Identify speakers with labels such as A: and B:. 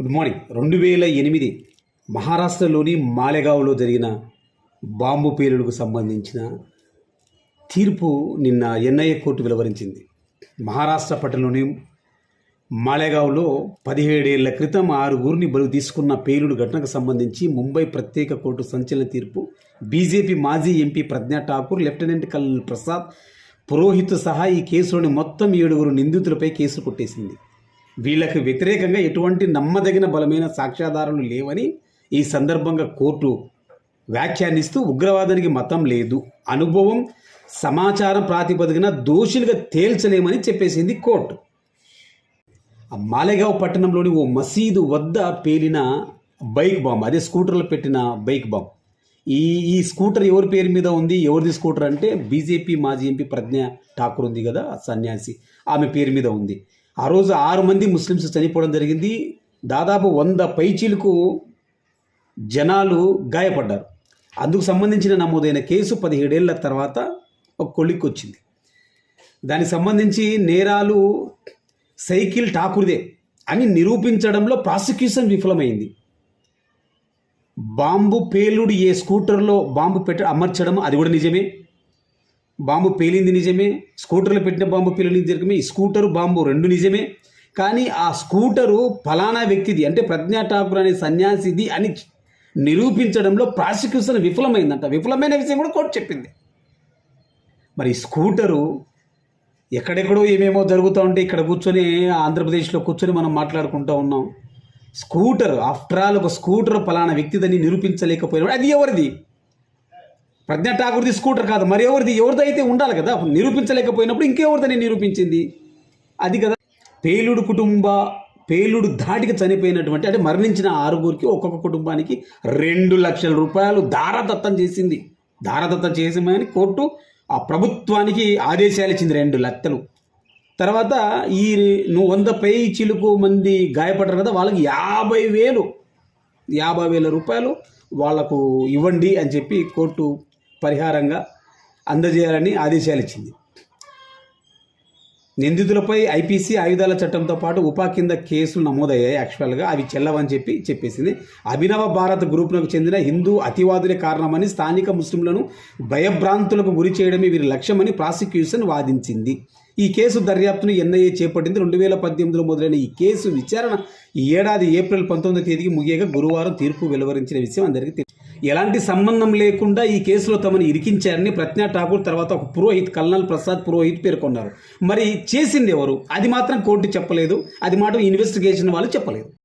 A: Good morning రెండు వేల ఎనిమిది మహారాష్ట్రలోని మాలెగావ్లో జరిగిన బాంబు పేలుడుకు సంబంధించిన తీర్పు నిన్న ఎన్ఐఏ కోర్టు వెలువరించింది. మహారాష్ట్ర పట్టణంలోని మాలెగావ్లో పదిహేడేళ్ళ క్రితం ఆరుగురిని బలు తీసుకున్న పేలుడు ఘటనకు సంబంధించి ముంబై ప్రత్యేక కోర్టు సంచలన తీర్పు బీజేపీ మాజీ MP Pragya Thakur lieutenant colonel Prasad Purohit సహా ఈ కేసులోని మొత్తం ఏడుగురు నిందితులపై కేసు కొట్టేసింది. వీళ్ళకి వ్యతిరేకంగా ఎటువంటి నమ్మదగిన బలమైన సాక్ష్యాధారాలు లేవని ఈ సందర్భంగా కోర్టు వ్యాఖ్యానిస్తూ ఉగ్రవాదానికి మతం లేదు. అనుభవం సమాచారం ప్రాతిపదికన దోషులుగా తేల్చలేమని చెప్పేసింది కోర్టు. మాలేగావ్ పట్టణంలోని ఓ మసీదు వద్ద పేలిన బైక్ బాంబ్ అదే స్కూటర్లో పెట్టిన బైక్ బాంబ్. ఈ ఈ స్కూటర్ ఎవరి పేరు మీద ఉంది ఎవరిది స్కూటర్ అంటే బీజేపీ మాజీ ఎంపీ ప్రజ్ఞ ఠాకూర్ ఉంది కదా సన్యాసి. ఆమె పేరు మీద ఉంది. ఆ రోజు ఆరు మంది ముస్లిమ్స్ చనిపోవడం జరిగింది. దాదాపు వంద పైచీలకు జనాలు గాయపడ్డారు. అందుకు సంబంధించిన నమోదైన కేసు పదిహేడేళ్ళ తర్వాత ఒక కొలిక్కి వచ్చింది. దానికి సంబంధించి నేరాలు సైకిల్ ఠాకూర్దే అని నిరూపించడంలో ప్రాసిక్యూషన్ విఫలమైంది. బాంబు పేలుడు ఏ స్కూటర్లో బాంబు పెట్ట అమర్చడం అది కూడా నిజమే. బాంబు పేలింది నిజమే స్కూటర్లో పెట్టిన బాంబు పేలింది నిజమే ఈ స్కూటరు బాంబు రెండు నిజమే. కానీ ఆ స్కూటరు ఫలానా వ్యక్తిది అంటే ప్రజ్ఞా ఠాకూర్ అనే సన్యాసిది అని నిరూపించడంలో ప్రాసిక్యూషన్ విఫలమైందంట. విఫలమైన విషయం కూడా కోర్టు చెప్పింది. మరి స్కూటరు ఎక్కడెక్కడో ఏమేమో జరుగుతూ ఉంటే ఇక్కడ కూర్చొని ఆంధ్రప్రదేశ్లో కూర్చొని మనం మాట్లాడుకుంటూ ఉన్నాం. స్కూటర్ ఆఫ్టర్ ఆల్ ఒక స్కూటర్ ఫలానా వ్యక్తిదని నిరూపించలేకపోయినప్పుడు అది ఎవరిది? ప్రజ్ఞా ఠాకూర్ది స్కూటర్ కాదు మరి ఎవరిది? ఎవరిది అయితే ఉండాలి కదా? నిరూపించలేకపోయినప్పుడు ఇంకెవరిదని నిరూపించింది? అది కదా. పేలుడు కుటుంబ పేలుడు ధాటికి చనిపోయినటువంటి అంటే మరణించిన ఆరుగురికి ఒక్కొక్క కుటుంబానికి రెండు లక్షల రూపాయలు దారదత్తం చేసింది. దారదత్తం చేసామని కోర్టు ఆ ప్రభుత్వానికి ఆదేశాలు ఇచ్చింది రెండు లక్షలు. తర్వాత ఈ నువ్వు వంద పై చిలుకు మంది గాయపడ్డారు కదా వాళ్ళకి యాభై వేలు. యాభై వేల రూపాయలు వాళ్ళకు ఇవ్వండి అని చెప్పి కోర్టు పరిహారంగా అందజేయాలని ఆదేశాలు ఇచ్చింది. నిందితులపై ఐపీసీ ఆయుధాల చట్టంతో పాటు ఉపా కింద కేసులు నమోదయ్యాయి. యాక్చువల్గా అవి చెల్లవని చెప్పి చెప్పేసింది. అభినవ భారత్ గ్రూపునకు చెందిన హిందూ అతివాదులే కారణమని స్థానిక ముస్లింలను భయభ్రాంతులకు గురి చేయడమే వీరి లక్ష్యమని ప్రాసిక్యూషన్ వాదించింది. ఈ కేసు దర్యాప్తును ఎన్ఐఏ చేపట్టింది. రెండు వేల పద్దెనిమిదిలో మొదలైన ఈ కేసు విచారణ ఈ ఏడాది ఏప్రిల్ పంతొమ్మిదో తేదీకి ముగియగా గురువారం తీర్పు వెలువరించిన విషయం అందరికీ తెలుసు ఎలాంటి సంబంధం లేకుండా ఈ కేసులో తమను ఇరికించారని ప్రజ్ఞా ఠాకూర్ తర్వాత ఒక పురోహిత్ కల్నల్ ప్రసాద్ పురోహిత్ పేర్కొన్నారు. మరి చేసింది ఎవరు? అది మాత్రం కోర్టు చెప్పలేదు. అది మాత్రం ఇన్వెస్టిగేషన్ వాళ్ళు చెప్పలేదు.